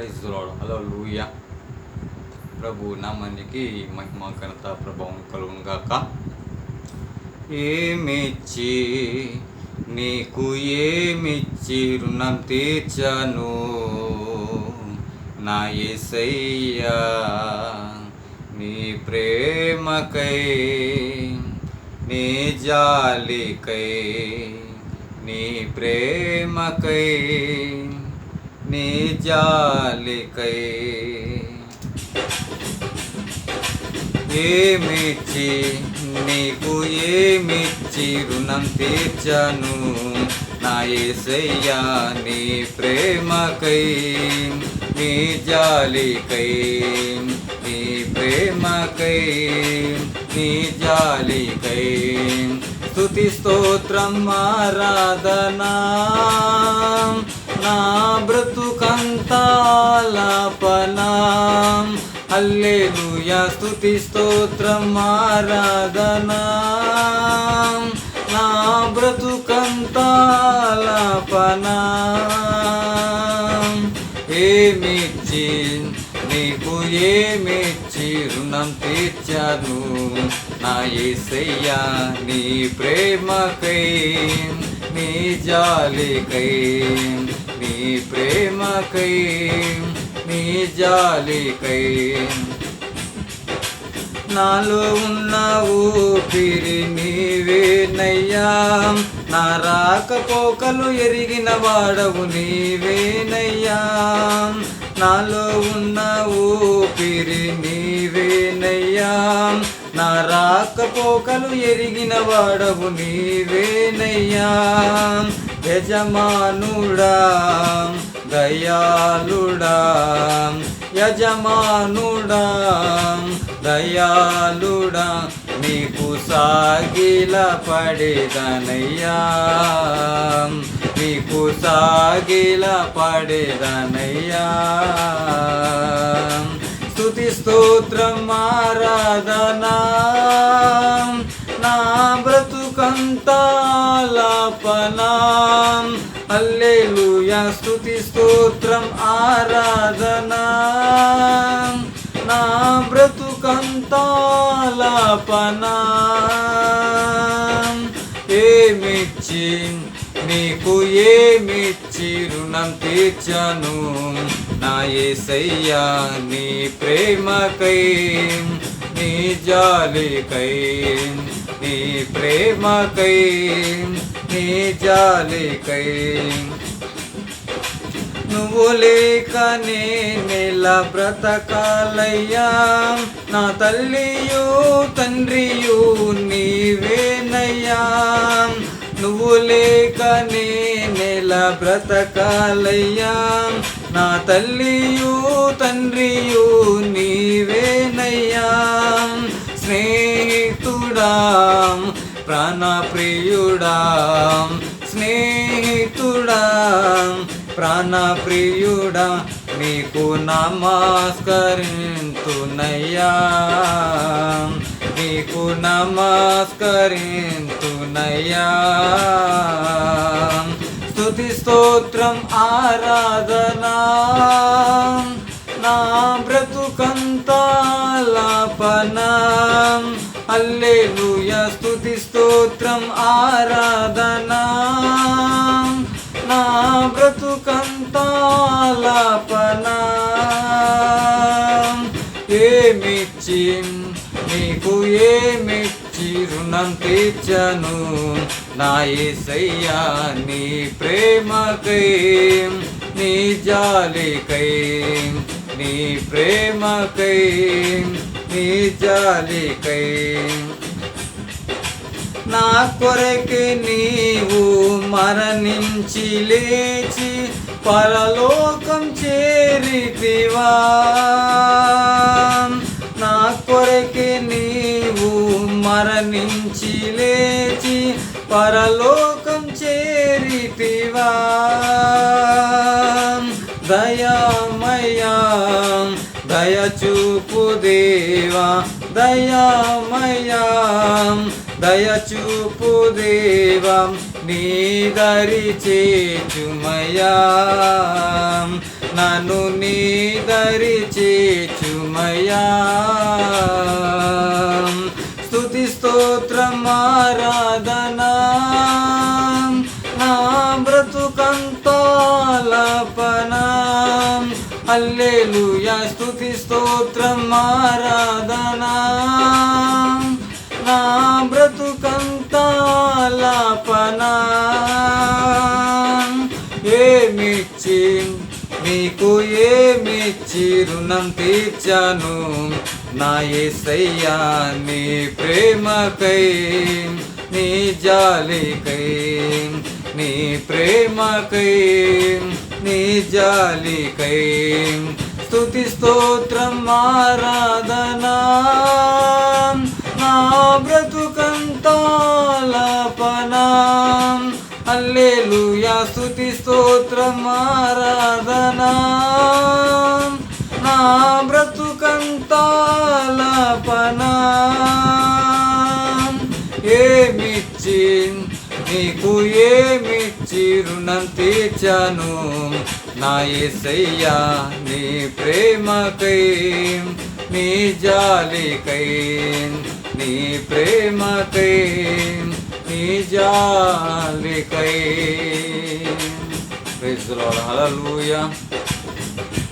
Praise lord hello లూయ ప్రభు నామానికి మహిమ ఘనత ప్రభావం కలుగును గాక ఏమిచ్చి నీకు ఏమిచ్చి రుణం తీర్చను నా ఏసయ్యా నీ ప్రేమకై నీ జాలికై నీ ప్రేమకై నీ జాలికై ఏమిచ్చి నీకు ఏమిచ్చి రుణం తీర్చను నా ఏసయ్యా నీ ప్రేమకై నీ జాలికై నీ ప్రేమకై నీ జాలికై స్తుతి స్తోత్రం ఆరాధనా నా బ్రతుకంతాలపనా. హల్లెలూయా స్తుతి స్తోత్రం ఆరాధనా. నా బ్రతుకంతాలపనా. ఏమిచ్చి నీకు ఏమిచ్చి రుణం తీర్చాను? నా ఏసయ్యా నీ ప్రేమకై నీ జాలికై. నీ ప్రేమకై నీ జాలికై. నాలో ఉన్న ఊపిరి నీవేనయ్యా నా రాకపోకలు ఎరిగిన వాడవు నీవేనయ్యా నాలో ఉన్న ఊపిరి నీవేనయ్యా నా రాకపోకలు ఎరిగిన వాడవు నీవేనయ్యా యజమానుడా దయాలుడా యజమానుడా దయాలుడా నీకు సాగిల పడేదనయ్యా. నీకు సాగిల పడేదనయ్యా. స్తోత్రం ఆరాధనా. నా బ్రతుకంతాలపనా హల్లెలూయా స్తుతి స్తోత్రం ఆరాధనా. నా బ్రతుకంతాలపనా ఏమిచ్చి నీకు ఏమిచ్చి రుణం తీర్చను? నా యేసయ్యా నీ ప్రేమకై నీ జాలికై నీ ప్రేమకై నీ జాలికై. నువ్వు లేక నేనెల బ్రతకాలయ్యా. నా తల్లియు తండ్రియు నీవేనయ్యా. నువ్వు లేక నేనెల బ్రతకాలయ్యా. నా తల్లియు తండ్రియు నీవేనయ్యా. స్నేహితుడా ప్రాణప్రియుడా. స్నేహితుడా ప్రాణప్రియుడా నీకు నమస్కరింతునయ్యా. నీకు నమస్కరింతునయ్యా. స్తుతి స్తోత్రం ఆరాధనా. నా బ్రతుకంతాలపనా అల్లెలుయ స్తుతి స్తోత్రం ఆరాధనా. నా బ్రతుకంతాలపనా ఏమిచ్చి నీకు ఏమిచ్చి రుణం తీర్చను. నా యేసయ్యా నీ ప్రేమకై నీ జాలికై నీ ప్రేమకై నీ జాలికై. నా కొరకి నీవు మరణించి లేచి పరలోకం చేరితివా పరలోకం చేరితివా దయామయా దయచూపు దేవా దయామయా దయచూపు దేవం నీ దరి చేచుమయా. నన్ను నీ దరి చేచుమయా. స్తుతి స్తోత్రమా హల్లెలూయా స్తుతి స్తోత్రం ఆరాధనా. నా బ్రతుకంతాలపనా. ఏమిచ్చి నీకు ఏమిచ్చి రుణం తీర్చాను. నా ఏసయ్యా నీ ప్రేమకై నీ జాలికై నీ ప్రేమకై నీ జాలికై. స్తుతి స్తోత్రం ఆరాధనా. నా బ్రతుకంతాలపనా అల్లేలుయా స్తుతి స్తోత్రం ఆరాధనా. నా బ్రతుకంతాలపనా ఏమిచ్చి నీకు ఏమిచ్చి రుణం తీర్చాను? నా ఏసయ్యా నీ ప్రేమకై నీ జాలికై నీ ప్రేమకై నీ జాలికై. ప్రైజ్ లార్డ్ హల్లెలూయా